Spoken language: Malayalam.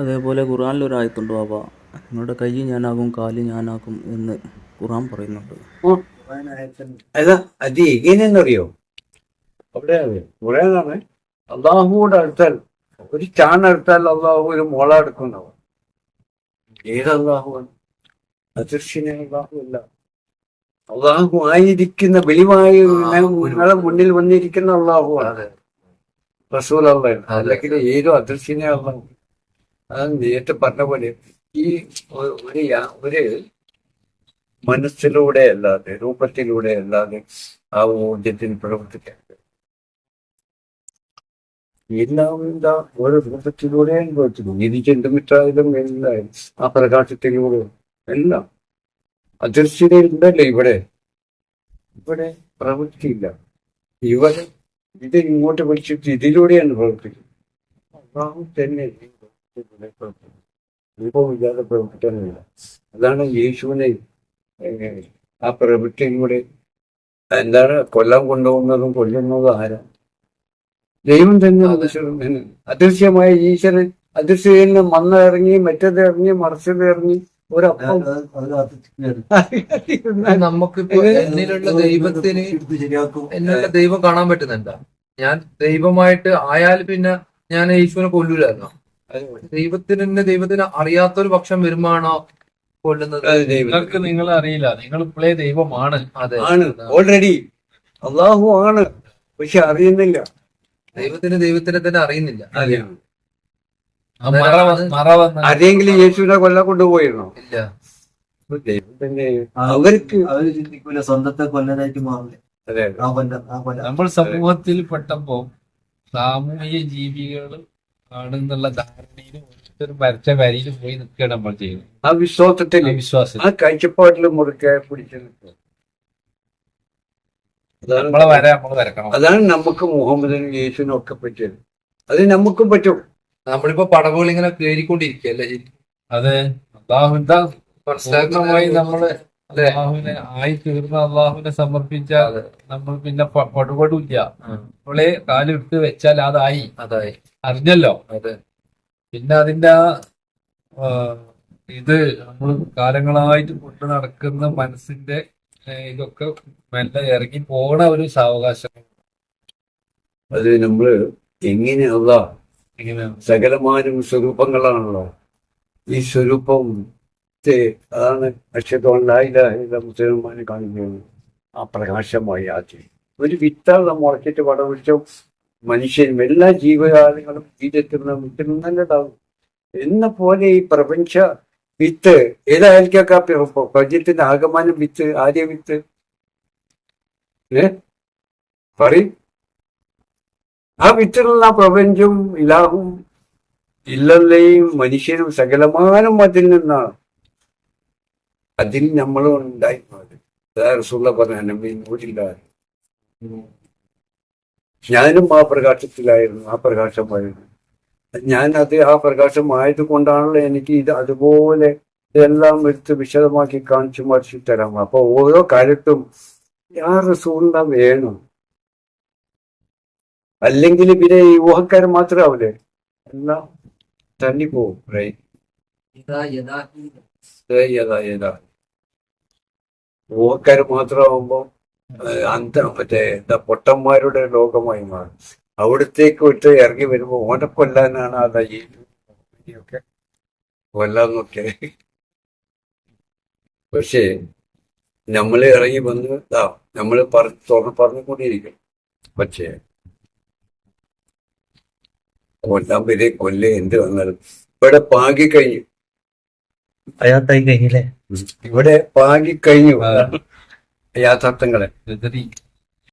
അതേപോലെ ഖുറാനിൽ ഒരു ആയത്തുണ്ട് ബാബ നിങ്ങളുടെ കൈ ഞാനാകും കാൽ ഞാനാകും എന്ന് ഖുറാൻ പറയുന്നുണ്ട്. അത് എങ്ങനെയെന്നറിയോ അവിടെ ഖുറാനാണ് അള്ളാഹുவோட അടുത്താൽ ഒരു ചാൺ എടുത്താൽ അള്ളാഹു ഒരു മുള എടുക്കുന്നവർ ഏത് അള്ളാഹുവാണ്? അദൃശ്യനെ അള്ളാഹു അല്ല അള്ളാഹു ആയിരിക്കുന്ന വെളിവായി നിങ്ങളെ മുന്നിൽ വന്നിരിക്കുന്ന അള്ളാഹുവാണ്. റസൂൽ അള്ളാഹ്. അല്ലെങ്കിൽ ഏതോ അദൃശ്യനെ അള്ളാഹു. അത് നേരത്തെ പറഞ്ഞ പോലെ ഈ ഒരു ഒരു മനസ്സിലൂടെ അല്ലാതെ രൂപത്തിലൂടെ അല്ലാതെ ആ ഊർജത്തിന് പ്രവർത്തിക്കാൻ എല്ലാവരും ഓരോ രൂപത്തിലൂടെ പ്രവർത്തിക്കും ഇത് മിറ്റായാലും എല്ലാം ആ പ്രകാശത്തിലൂടെ എല്ലാം അദൃശ്യതയുണ്ടല്ലോ ഇവിടെ? ഇവിടെ പ്രവൃത്തിയില്ല. ഇവിടെ ഇത് ഇങ്ങോട്ട് വിളിച്ചിട്ട് ഇതിലൂടെയാണ് പ്രവർത്തിക്കുന്നത്. അള്ളാഹു തന്നെ രൂപമില്ലാതെ പ്രവർത്തിക്കാനില്ല അതാണ് യേശുവിനെ ആ പ്രവൃത്തിയിലൂടെ എന്താണ് കൊല്ലം കൊണ്ടുപോകുന്നതും കൊല്ലുന്നതും ആരാ? ദൈവം തന്നെ അദൃശ്യം അദൃശ്യമായ ഈശ്വരൻ അദൃശ്യയിൽ നിന്ന് മണ്ണ് ഇറങ്ങി മറ്റത് ഇറങ്ങി മറിച്ചത് ഇറങ്ങി നമുക്ക് നമുക്കിപ്പോ എന്നിലുള്ള ദൈവത്തിന് എന്നുള്ള ദൈവം കാണാൻ പറ്റുന്നുണ്ട? ഞാൻ ദൈവമായിട്ട് ആയാൽ പിന്നെ ഞാൻ ഈശ്വരനെ കൊല്ലൂലായിരുന്നു? ദൈവത്തിന് തന്നെ ദൈവത്തിന് അറിയാത്തൊരു പക്ഷം വരുമ്പോഴാണോ കൊല്ലുന്നത്? നിങ്ങൾക്ക് നിങ്ങൾ അറിയില്ല. നിങ്ങൾ ഇപ്പോഴേ ദൈവമാണ്. അതെ. ആണ്. ഓൾറെഡി അള്ളാഹു ആണ്. പക്ഷെ അറിയുന്നില്ല. ദൈവത്തിന് ദൈവത്തിനെ തന്നെ അറിയുന്നില്ല. ആരെങ്കിലും യേശുവിനെ കൊല്ലം കൊണ്ടുപോയിരുന്നോ? ഇല്ല. അവർക്ക് അവർ ചിന്തിക്കൂല സ്വന്തത്തെ കൊല്ലനായിട്ട് മാറില്ല. നമ്മൾ സമൂഹത്തിൽ പെട്ടപ്പോ സാമൂഹിക ജീവികൾ ആണെന്നുള്ള ധാരണയിൽ ഒരു വരച്ച വരിയിൽ പോയി നിൽക്കുകയാണ് നമ്മൾ ചെയ്യുന്നത്. ആ വിശ്വാസത്തിൽ വിശ്വാസം ആ കാഴ്ചപ്പാടിൽ മുറുക്കെ പിടിച്ചു നിൽക്കുക അതാണ് നമ്മളെ വര നമ്മൾ വരക്കണം. അതാണ് നമുക്ക് മുഹമ്മദിനും യേശുവിനും ഒക്കെ പറ്റിയത്. അത് നമുക്കും പറ്റും. നമ്മളിപ്പോ പടവുകൾ ഇങ്ങനെ കയറിക്കൊണ്ടിരിക്കുകയല്ലേ അതെ അള്ളാഹുവിന്റെ മനസ്സിലാക്കുന്ന നമ്മൾ അതെ. അള്ളാഹുവിനെ ആയി തീർന്ന അള്ളാഹുവിനെ സമർപ്പിച്ച നമ്മൾ പിന്നെ പടുപടില്ല നമ്മളെ കാലിട്ട് വെച്ചാൽ അതായി അതായി. അറിഞ്ഞല്ലോ. അത്. പിന്നെ അതിന്റെ ആ ഇത് നമ്മൾ കാലങ്ങളായിട്ട് കൊണ്ടു നടക്കുന്ന മനസ്സിന്റെ ഇതൊക്കെ മെല്ലെ ഇറങ്ങി പോണ ഒരു സാവകാശം. അത് നമ്മൾ എങ്ങനെയുള്ള സകലമാനും സ്വരൂപങ്ങളാണല്ലോ. ഈ സ്വരൂപം അതാണ് അക്ഷരത്തോണ്ടായില്ല മുസ്ലിംമാരെ കാണിക്കുന്നത് ആ പ്രകാശമായി ആദ്യം ഒരു വിത്താണ് മുളച്ചിട്ട് പടപിടിച്ച മനുഷ്യനും എല്ലാ ജീവജാലങ്ങളും ബീജത്തിൽ മുറ്റുന്നുണ്ടാവും എന്ന പോലെ ഈ പ്രപഞ്ച വിത്ത് ഏതായിരിക്കും പ്രപഞ്ചത്തിന്റെ ആകമാനം വിത്ത് ആദ്യ വിത്ത്? ഏ? പറയും. ആ വിത്തിലുള്ള പ്രപഞ്ചവും ഇലാഹും ഇല്ലല്ലയും മനുഷ്യനും സകലമാനം അതിൽ നിന്നാണ്. അതിൽ നമ്മളും ഉണ്ടായിരുന്നത് അതാ റസൂള്ള പറഞ്ഞ നബി നൂറില്ല ഞാനും ആ പ്രകാശത്തിലായിരുന്നു ആ പ്രകാശമായിരുന്നു. ഞാൻ അത് ആ പ്രകാശമായത് കൊണ്ടാണല്ലോ എനിക്ക് ഇത് അതുപോലെ ഇതെല്ലാം എടുത്ത് വിശദമാക്കി കാണിച്ചു മറിച്ചു തരാം അപ്പൊ ഓരോ കാര്യത്തും ആ റിസൂണ്ട വേണം. അല്ലെങ്കിൽ പിന്നെ ഈ ഊഹക്കാരൻ മാത്രമാവില്ലേ എല്ലാം തന്നി പോവും. ഊഹക്കാരൻ മാത്രമാവുമ്പോ അന്ത മറ്റേ എന്താ പൊട്ടന്മാരുടെ ലോകമായി മാറും. അവിടത്തേക്ക് വിട്ട് ഇറങ്ങി വരുമ്പോ ഓനെ കൊല്ലാനാണ് ആ ഒക്കെ കൊല്ലാന്നൊക്കെ. പക്ഷേ നമ്മൾ ഇറങ്ങി വന്ന് ഇതാ നമ്മൾ പറ തുറന്ന് പറഞ്ഞുകൊണ്ടിരിക്കും. പക്ഷേ കൊല്ലാൻ വരെ കൊല്ല എന്ത് വന്നാലും. ഇവിടെ പാകി കഴിഞ്ഞു ഇവിടെ പാകി കഴിഞ്ഞു യാഥാർത്ഥ്യങ്ങളെ